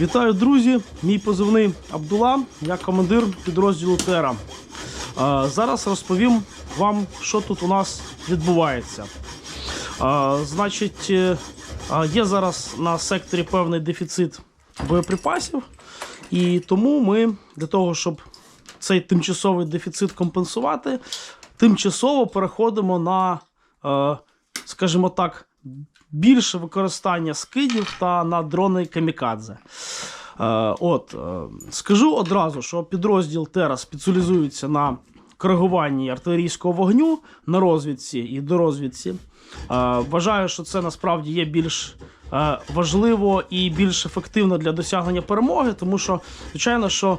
Вітаю, друзі! Мій позивний Абдула, я командир підрозділу Тера. Зараз розповім вам, що тут у нас відбувається. Значить, е, є зараз на секторі певний дефіцит боєприпасів, і тому ми для того, щоб цей тимчасовий дефіцит компенсувати, тимчасово переходимо на, е, скажімо так, більше використання скидів та на дрони камікадзе. Е, от, е, скажу одразу, що підрозділ Тера спеціалізується на коригуванні артилерійського вогню на розвідці і дорозвідці. Е, вважаю, що це насправді є більш важливо і більш ефективно для досягнення перемоги, тому що, звичайно, що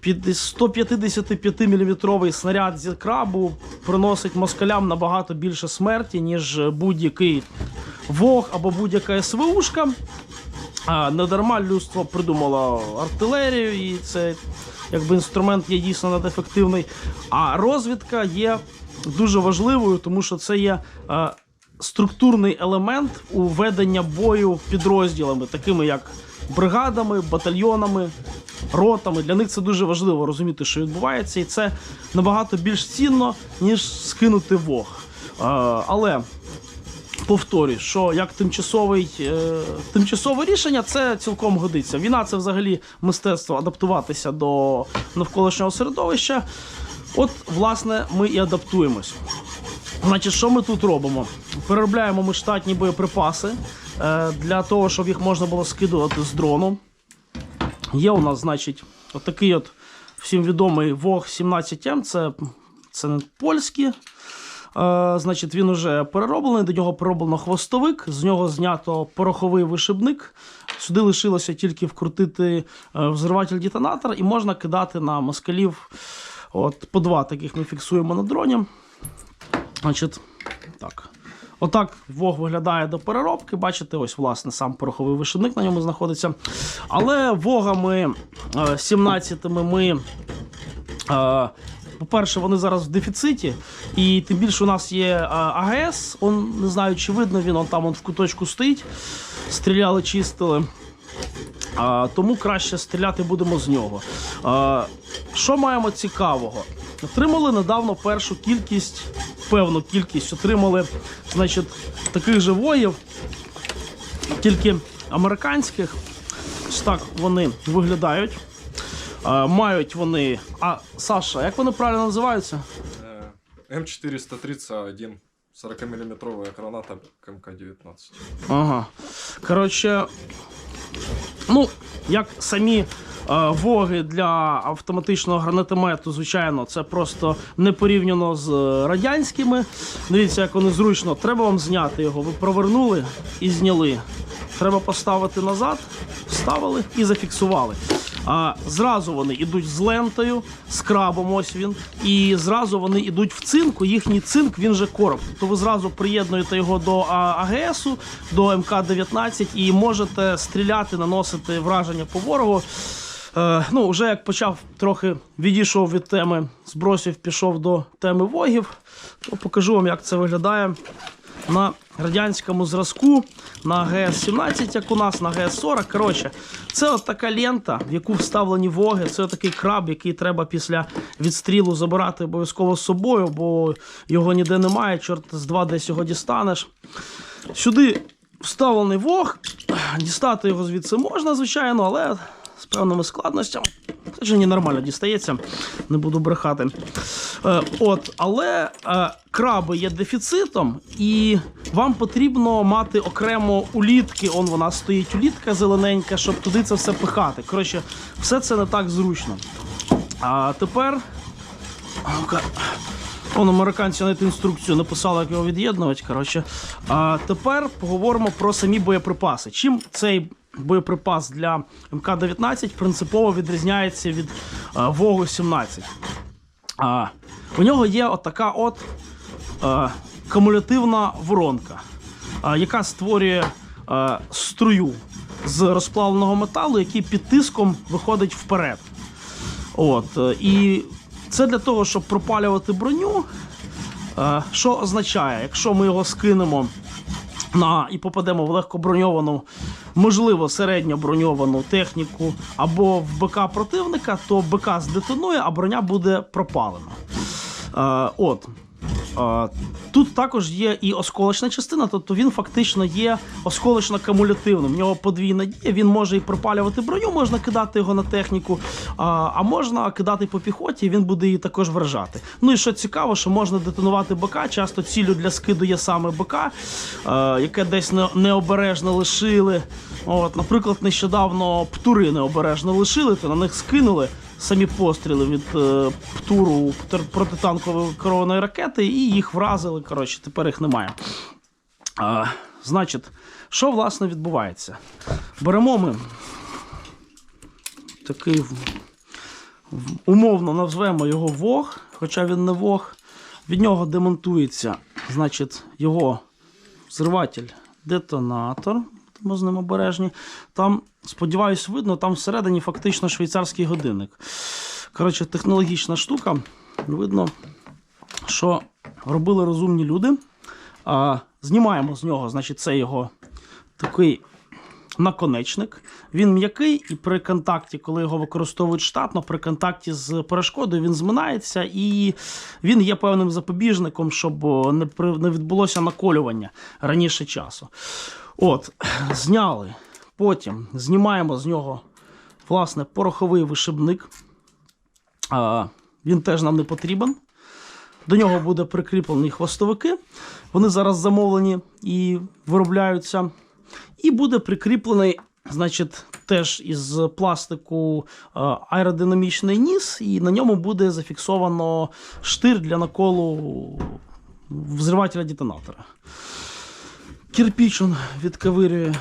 під 155 мм снаряд зі крабу приносить москалям набагато більше смерті, ніж будь-який вог або будь-яка СВУшка. А, не дарма людство придумало артилерію, і це якби інструмент є дійсно надефективний. А розвідка є дуже важливою, тому що це є структурний елемент у ведення бою підрозділами, такими як бригадами, батальйонами, ротами. Для них це дуже важливо розуміти, що відбувається, і це набагато більш цінно, ніж скинути вог. Але повторюю, що як тимчасовий, е, тимчасове рішення це цілком годиться. Війна це взагалі мистецтво адаптуватися до навколишнього середовища. От, власне, ми і адаптуємось. Значить, що ми тут робимо? Переробляємо ми штатні боєприпаси е, для того, щоб їх можна було скидувати з дрону. Є у нас, значить, отакий от всім відомий Вог 17М, це, це не польські. Е, значить, він уже перероблений, до нього перероблено хвостовик, з нього знято пороховий вишибник. Сюди лишилося тільки вкрутити е, взриватель-детонатор, і можна кидати на москалів. От, по два таких ми фіксуємо на дроні. Значить, так. Отак Вог виглядає до переробки. Бачите, ось, власне, сам пороховий вишивник на ньому знаходиться. Але вогами е, 17-ми ми. По-перше, вони зараз в дефіциті, і тим більше у нас є АГС. Он, не знаю, чи видно він, он там он в куточку стоїть. Стріляли, чистили. А, тому краще стріляти будемо з нього. А, що маємо цікавого? Отримали недавно першу кількість, певну кількість отримали, значить, таких же воїв, тільки американських. Ось так вони виглядають. А, мають вони. А Саша, як вони правильно називаються? Э, М431, 40-миллиметровая граната КМК-19. Ага. Коротше, ну, як самі е, воги для автоматичного гранатомету, звичайно, це просто не порівняно з е, радянськими. Дивіться, як вони зручно. Треба вам зняти його. Ви провернули і зняли. Треба поставити назад, вставили і зафіксували. А зразу вони йдуть з лентою, з крабом, ось він. І зразу вони йдуть в цинку. Їхній цинк він же короб. То ви зразу приєднуєте його до АГСу, до МК-19 і можете стріляти, наносити враження по ворогу. Е, ну, вже як почав трохи відійшов від теми збросів, пішов до теми вогів, то покажу вам, як це виглядає на радянському зразку, на ГС-17, як у нас, на ГС-40. Коротше, це от така лента, в яку вставлені воги. Це такий краб, який треба після відстрілу забирати обов'язково з собою, бо його ніде немає. Чорт з два десь його дістанеш. Сюди вставлений вог. Дістати його звідси можна, звичайно, але з певними складностями. Це ж не нормально дістається, не буду брехати. Е, от, але е, краби є дефіцитом, і вам потрібно мати окремо улітки. Он вона стоїть улітка зелененька, щоб туди це все пихати. Коротше, все це не так зручно. А тепер. ну-ка. Американці навіть інструкцію написали, як його від'єднувати. Коротше. А тепер поговоримо про самі боєприпаси. Чим цей боєприпас для МК-19 принципово відрізняється від а, Вогу 17? У нього є отака от кумулятивна воронка, яка створює струю з розплавленого металу, який під тиском виходить вперед. От, е, і це для того, щоб пропалювати броню. Е, Що означає, якщо ми його скинемо на і попадемо в легкоброньовану, можливо, середньоброньовану техніку або в БК противника, то БК здетонує, а броня буде пропалена. Е, от. Тут також є і осколочна частина, тобто він фактично є осколочно-кумулятивним. В нього подвійна дія, він може і пропалювати броню, можна кидати його на техніку, а, можна кидати по піхоті, і він буде її також вражати. Ну і що цікаво, що можна детонувати БК. Часто ціллю для скиду є саме БК, яке десь необережно лишили. От, наприклад, нещодавно птури необережно лишили, то на них скинули самі постріли від е, птуру протитанкової керованої ракети, і їх вразили. Коротше, тепер їх немає. А, значить, що власне відбувається? Беремо ми такий умовно назвемо його вог, хоча він не вог. Від нього демонтується, значить, його взриватель Ми з ним обережні. Там, сподіваюсь, видно, там всередині фактично швейцарський годинник. Коротше, технологічна штука. Видно, що робили розумні люди. А, знімаємо з нього, значить, це його такий наконечник. Він м'який, і при контакті, коли його використовують штатно, при контакті з перешкодою він зминається і він є певним запобіжником, щоб не відбулося наколювання раніше часу. От, зняли. Потім знімаємо з нього власне пороховий вишибник. А, він теж нам не потрібен. До нього буде прикріплені хвостовики. Вони зараз замовлені і виробляються. І буде прикріплений, значить, теж із пластику аеродинамічний ніс, і на ньому буде зафіксовано штир для наколу взривателя детонатора. Кирпіч він відковирює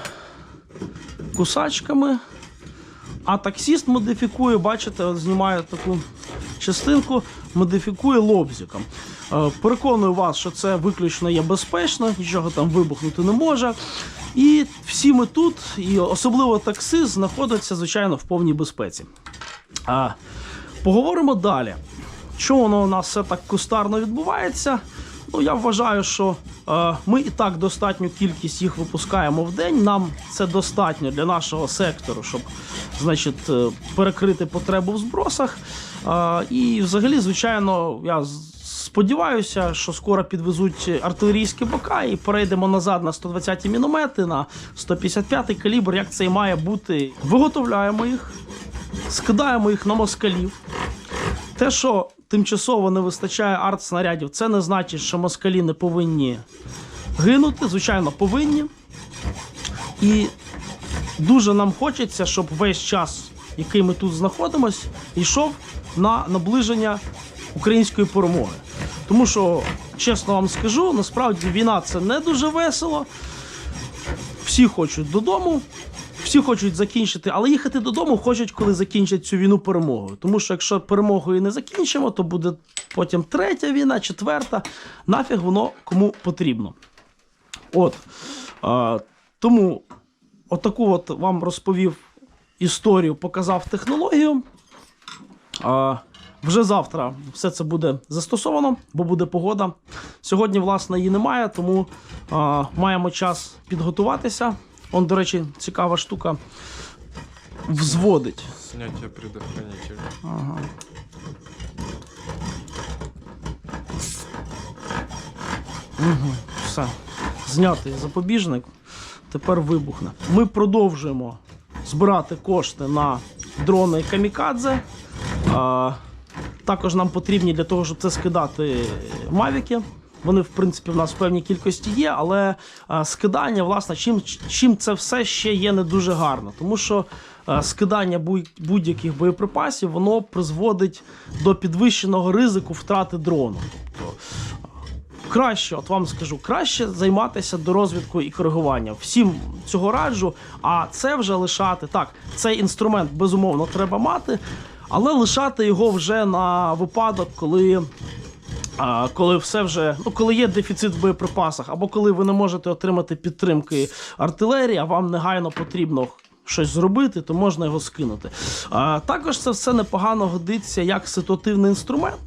кусачками. А таксіст модифікує, бачите, знімає таку частинку, модифікує лобзиком. Е, Переконую вас, що це виключно є безпечно, нічого там вибухнути не може. І всі ми тут, і особливо таксист, знаходяться, звичайно, в повній безпеці. А, поговоримо далі. Чому воно у нас все так кустарно відбувається? Ну, я вважаю, що ми і так достатню кількість їх випускаємо в день. Нам це достатньо для нашого сектору, щоб значить, е, перекрити потребу в збросах. Е, і взагалі, звичайно, я сподіваюся, що скоро підвезуть артилерійські бока і перейдемо назад на 120 міномети, на 155 калібр, як це і має бути. Виготовляємо їх, скидаємо їх на москалів. Те, що тимчасово не вистачає артснарядів, це не значить, що москалі не повинні гинути. Звичайно, повинні. І дуже нам хочеться, щоб весь час, який ми тут знаходимось, йшов на наближення української перемоги. Тому що, чесно вам скажу, насправді війна це не дуже весело. Всі хочуть додому, всі хочуть закінчити, але їхати додому хочуть, коли закінчать цю війну перемогою. Тому що якщо перемогою не закінчимо, то буде потім третя війна, четверта. Нафіг воно кому потрібно. От. А, тому отаку от вам розповів історію, показав технологію. А, вже завтра все це буде застосовано, бо буде погода. Сьогодні, власне, її немає, тому а, маємо час підготуватися. Он, до речі, цікава штука. Взводить. Снятие предохранителя. Ага. Угу, все. Знятий запобіжник. Тепер вибухне. Ми продовжуємо збирати кошти на дрони камікадзе. Також нам потрібні для того, щоб це скидати мавіки. Вони, в принципі, в нас в певній кількості є, але скидання, власне, чим, чим це все ще є не дуже гарно. Тому що скидання будь- будь-яких боєприпасів воно призводить до підвищеного ризику втрати дрону. Тобто, краще, от вам скажу, краще займатися дорозвідкою і коригуванням. Всім цього раджу. А це вже лишати так. Цей інструмент безумовно треба мати, але лишати його вже на випадок, коли. А, коли все вже, ну коли є дефіцит в боєприпасах, або коли ви не можете отримати підтримки артилерії, а вам негайно потрібно щось зробити, то можна його скинути. А, також це все непогано годиться як ситуативний інструмент.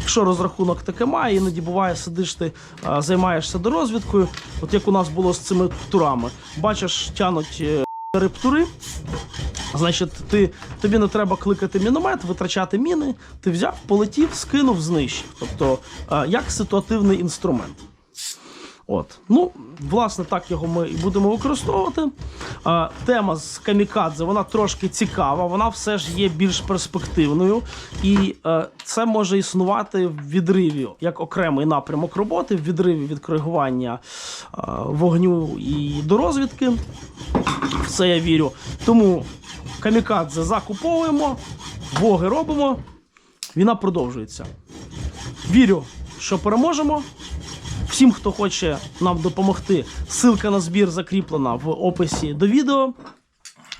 Якщо розрахунок таке має, іноді буває, сидиш ти, а, займаєшся дорозвідкою, от як у нас було з цими турами. Бачиш, тянуть е, рептури. Значить, ти, тобі не треба кликати міномет, витрачати міни. Ти взяв, полетів, скинув, знищив. Тобто, як ситуативний інструмент. От. Ну, власне, так його ми і будемо використовувати. А, тема з камікадзе, вона трошки цікава, вона все ж є більш перспективною. І е, це може існувати в відриві як окремий напрямок роботи, в відриві від коригування е, вогню і до розвідки. В я вірю. Тому камікадзе закуповуємо, воги робимо. Війна продовжується. Вірю, що переможемо. Всім, хто хоче нам допомогти, ссылка на збір закріплена в описі до відео.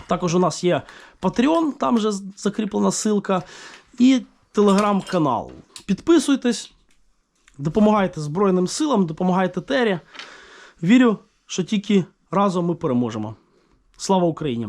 Також у нас є Patreon, там же закріплена ссылка, і телеграм-канал. Підписуйтесь, допомагайте Збройним силам, допомагайте Тері. Вірю, що тільки разом ми переможемо. Слава Україні!